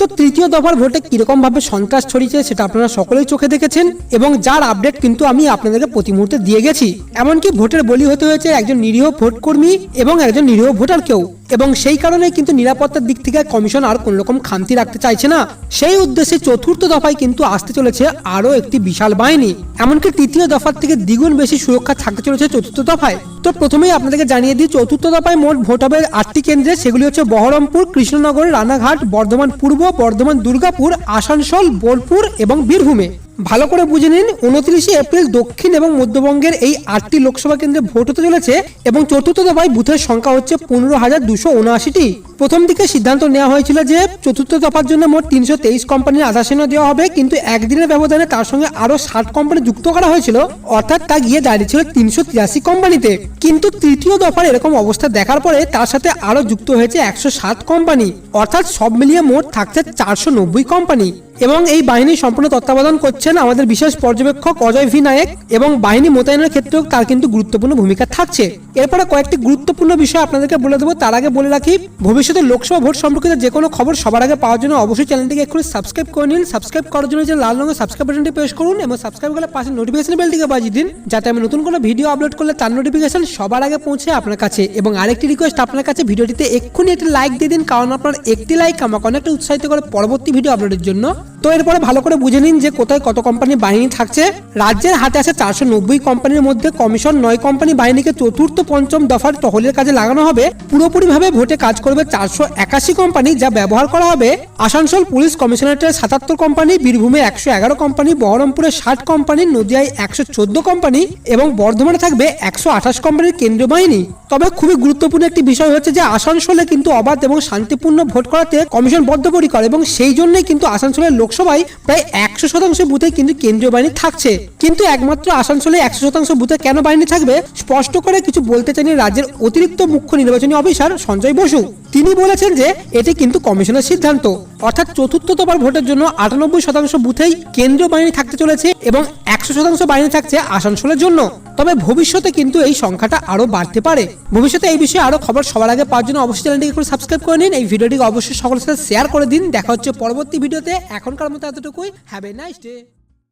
তো তৃতীয় দফার ভোটে কীরকমভাবে সন্ত্রাস ছড়িয়েছে সেটা আপনারা সকলেই চোখে দেখেছেন এবং যার আপডেট কিন্তু আমি আপনাদেরকে প্রতি মুহূর্তে দিয়ে গেছি। এমনকি ভোটের বলি হতে হয়েছে একজন নিরীহ ভোট কর্মী এবং একজন নিরীহ ভোটারকেও এবং সেই কারণে কিন্তু নিরাপত্তার দিক থেকে কমিশন আর কোন রকম খামতি রাখতে চাইছে না। সেই উদ্দেশ্যে চতুর্থ দফায় কিন্তু আসতে চলেছে আরও একটি বিশাল বাহিনী। এমনকি তৃতীয় দফার থেকে দ্বিগুণ বেশি সুরক্ষা থাকতে চলেছে চতুর্থ দফায়। তো প্রথমেই আপনাদেরকে জানিয়ে দিই, চতুর্থ দফায় মোট ভোট হবে আটটি কেন্দ্রে। সেগুলি হচ্ছে বহরমপুর, কৃষ্ণনগর, রানাঘাট, বর্ধমান পূর্ব, বর্ধমান দুর্গাপুর, আসানসোল, বোলপুর এবং বীরভূমে। ভালো করে বুঝে নিন, উনত্রিশে এপ্রিল দক্ষিণ এবং মধ্যবঙ্গের এই আটটি লোকসভা কেন্দ্রে ভোট হতে চলেছে এবং চতুর্থ দফায় বুথের সংখ্যা হচ্ছে পনেরো হাজার দুশো উনআশিটি। প্রথম দিকে সিদ্ধান্ত নেওয়া হয়েছিল যে চতুর্থ দফার জন্য মোট তিনশো তেইশ কোম্পানির আধাসীন দেওয়া হবে, কিন্তু একদিনের ব্যবধানে তার সঙ্গে আরও ষাট কোম্পানি যুক্ত করা হয়েছিল, অর্থাৎ তা গিয়ে দাঁড়িয়েছিল তিনশো তিরাশি কোম্পানিতে। কিন্তু তৃতীয় দফার এরকম অবস্থা দেখার পরে তার সাথে আরও যুক্ত হয়েছে একশো সাত কোম্পানি, অর্থাৎ সব মিলিয়ে মোট থাকছে চারশো নব্বই কোম্পানি। এবং এই বাহিনী সম্পূর্ণ তত্ত্বাবধান করছেন আমাদের বিশেষ পর্যবেক্ষক অজয় ভি নায়েক এবং বাহিনী মোতায়েনের ক্ষেত্রেও তার কিন্তু গুরুত্বপূর্ণ ভূমিকা থাকছে। এরপরে কয়েকটি গুরুত্বপূর্ণ বিষয় আপনাদেরকে বলে দেবো। তার আগে বলে রাখি, ভবিষ্যতে লোকসভা ভোট সম্পর্কিত যে কোনো খবর সবার আগে পাওয়ার জন্য অবশ্যই চ্যানেলটিকে এক্ষুনি সাবস্ক্রাইব করে নিন। সাবস্ক্রাইব করার জন্য যে লাল রঙের সাবস্ক্রাইব বাটনটি প্রেস করুন এবং সাবস্ক্রাইব করলে পাশে নোটিফিকেশন বেলটিকে বাজিয়ে দিন, যাতে আমি নতুন কোনো ভিডিও আপলোড করলে তার নোটিফিকেশন সবার আগে পৌঁছে আপনার কাছে। এবং আরেকটি রিকোয়েস্ট আপনার কাছে ভিডিওটিতে এক্ষুনি একটি লাইক দিয়ে দিন, কারণ আপনার একটি লাইক আমাকে অনেকটা উৎসাহিত করে পরবর্তী ভিডিও আপলোডের জন্য। তো এরপরে ভালো করে বুঝে নিন যে কোথায় কত কোম্পানি বাহিনী থাকছে। রাজ্যের হাতে আছে চারশো নব্বই কোম্পানির মধ্যে কমিশন নয় কোম্পানি বাহিনীকে চতুর্থ পঞ্চম দফার টহলের কাজে লাগানো হবে। পুরোপুরিভাবে ভোটে কাজ করবে চারশো একাশি কোম্পানি যা ব্যবহার করা হবে। আসানসোল পুলিশ কমিশনারেটের সাতাত্তর কোম্পানি বীরভূমে একশো এগারো কোম্পানি বহরমপুরে ষাট কোম্পানি নদিয়ায় একশো চোদ্দ কোম্পানি এবং বর্ধমানে থাকবে একশো আঠাশ কোম্পানির কেন্দ্রীয় বাহিনী। তবে খুবই গুরুত্বপূর্ণ একটি বিষয় হচ্ছে যে আসানসোলে কিন্তু অবাধ এবং শান্তিপূর্ণ ভোট করাতে কমিশন বদ্ধপরিকর এবং সেই জন্যই কিন্তু আসানসোলের লোকসভায় প্রায় একশো শতাংশ বুথে কিন্তু কেন্দ্রীয় বাহিনী থাকছে। কিন্তু একমাত্র আসানসোলে একশো শতাংশ বুথে কেন বাহিনী থাকবে, স্পষ্ট করে কিছু বলতে চাইনি রাজ্যের অতিরিক্ত মুখ্য নির্বাচনী অফিসার সঞ্জয় বসু। তিনি বলেছেন যে এটি কিন্তু কমিশনের সিদ্ধান্ত। অর্থাৎ চতুর্থ দফার ভোটের জন্য আটানব্বই শতাংশ বুথেই কেন্দ্রীয় বাহিনী থাকতে চলেছে এবং একশো শতাংশ বাহিনী থাকছে আসানসোলের জন্য। তবে ভবিষ্যতে কিন্তু এই সংখ্যাটা আরও বাড়তে পারে। ভবিষ্যতে এই বিষয়ে আরও খবর সবার আগে পাওয়ার জন্য অবশ্যই চ্যানেলটিকে একটু সাবস্ক্রাইব করে নিন। এই ভিডিওটিকে অবশ্যই সকলের সাথে শেয়ার করে দিন। দেখা হচ্ছে পরবর্তী ভিডিওতে। এখনকার মতো এতটুকুই। Have a nice day